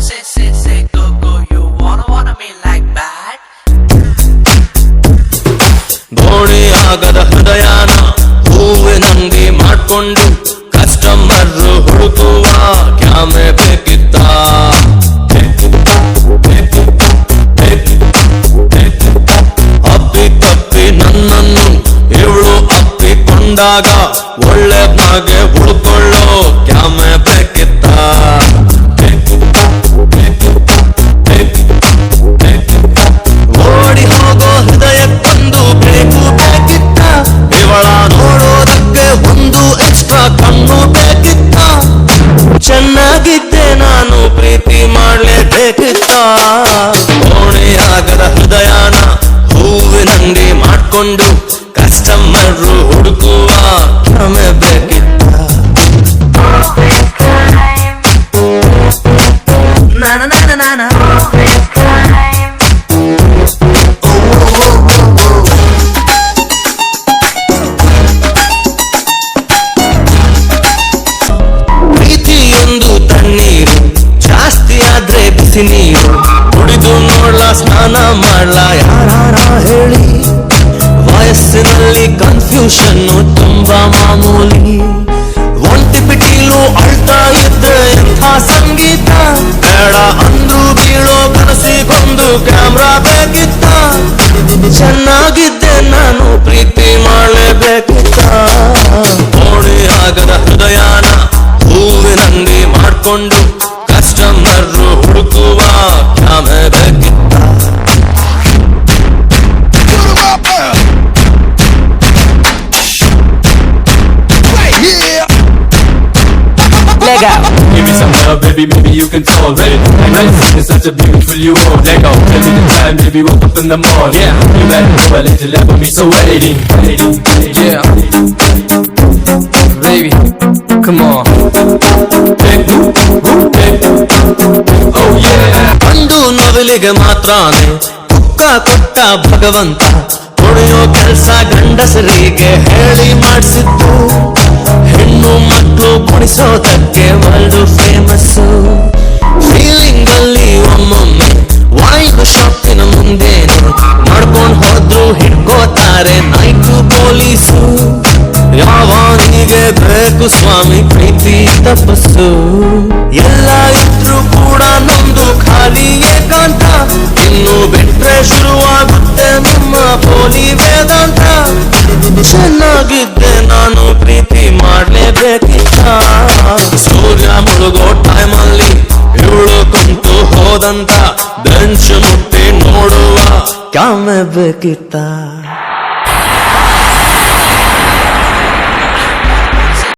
wanna ಹೃದಯನ ಹೂವಿನಂಗಿ ಮಾಡ್ಕೊಂಡು customer ಹುಡುಕುವ ಕ್ಯಾಮೆ ಬೇಕಿತ್ತ? ಅಪ್ಪಿ ತಪ್ಪಿ ನನ್ನನ್ನು ಇವಳು ಅಪ್ಪಿಕೊಂಡಾಗ ಒಳ್ಳೆ ಉಳ್ಕೊಳ್ಳೋ ಕ್ಯಾಮೆ ಹೂವಿನಂಗಿ ಮಾಡ್ಕೊಂಡು ಕಸ್ಟಮರ್ ಹುಡುಕುವ ಕ್ರಮೆ ಬೇಕಿತ್ತ Na na na na na na. ಪ್ರೀತಿಯೊಂದು ತಣ್ಣೀರು ಜಾಸ್ತಿ ಆದ್ರೆ ಬಿಸಿ ನೀರು ಕುಡಿದು ನೋಡ್ಲ ಸ್ನಾನ ಮಾಡ್ಲ ಯಾರ ಹೇಳಿ ವಯಸ್ಸಿನಲ್ಲಿ ಕನ್ಫ್ಯೂಷನ್ ತುಂಬಾ ಮಾಮೂಲಿ. ಒಂಟಿ ಪಿಟೀಲು ಅಳ್ತಾ ಇದ್ರೆ ಎಂಥ ಸಂಗೀತ? ಬೇಡ ಅಂದ್ರು ಬೀಳೋ ಕನಸಿಗೊಂದು ಕ್ಯಾಮ್ರಾ ಬೇಕಿತ್ತ? ಚೆನ್ನಾಗಿದ್ದೆ ನಾನು, ಪ್ರೀತಿ ಮಾಡಲೇಬೇಕಿತ್ತ? Leg go. Give me some love, baby, maybe you can solve it. And think it's such a beautiful you won't Let go, tell me the time, baby, woke up in the morning. Yeah, you better know a little left for me, so waiting, waiting, waiting. Yeah. Baby, come on. Oh yeah. ಒಂದು ನವಿಲಿಗೆ ಮಾತ್ರಾನೆ ಕುಕ್ಕ ಕೊಟ್ಟ ಭಗವಂತ ಕೊಡೆಯೋ ಕೆಲಸ ಗಂಡಸರಿಗೆ ಹೇಳಿ ಮಾಡಿಸಿದ್ದು ಕುಣಿಸೋದಕ್ಕೆ world famous feeling ಅಲ್ಲಿ ಒಮ್ಮೊಮ್ಮೆ ವಾಯು ಶಾಪಿನ ಮುಂದೇನೆ ಮಾಡ್ಕೊಂಡು ಹೋದ್ರು ಹಿಡ್ಕೋತಾರೆ ನಾಯ್ಕು ಪೊಲೀಸು ಯಾವನಿಗೆ ಬೇಕು ಸ್ವಾಮಿ ಪ್ರೀತಿ ತಪಸ್ಸು ಎಲ್ಲ ಇದ್ರು ಕೂಡ ನಮ್ದು ಖಾಲಿ ಏಕಾಂತ ಇನ್ನು ಬಿಟ್ರೆ ಶುರುವಾಗುತ್ತೆ ನಮ್ಮ ಪೋಲಿ ವೇದಾಂತ. ಚೆನ್ನಾಗಿದ್ದೆ ಮಾಡ್ಲೇಬೇಕಿತ್ತ ಸೂರ್ಯ ಮುಳುಗೋ ಟೈಮಲ್ಲಿ ಇವಳು ಕುಂತು ಹೋದಂತ ಬೆಂಚ್ ಮುಟ್ಟಿ ನೋಡುವ ಕ್ಯಾಮೆ ಬೇಕಿತ್ತ.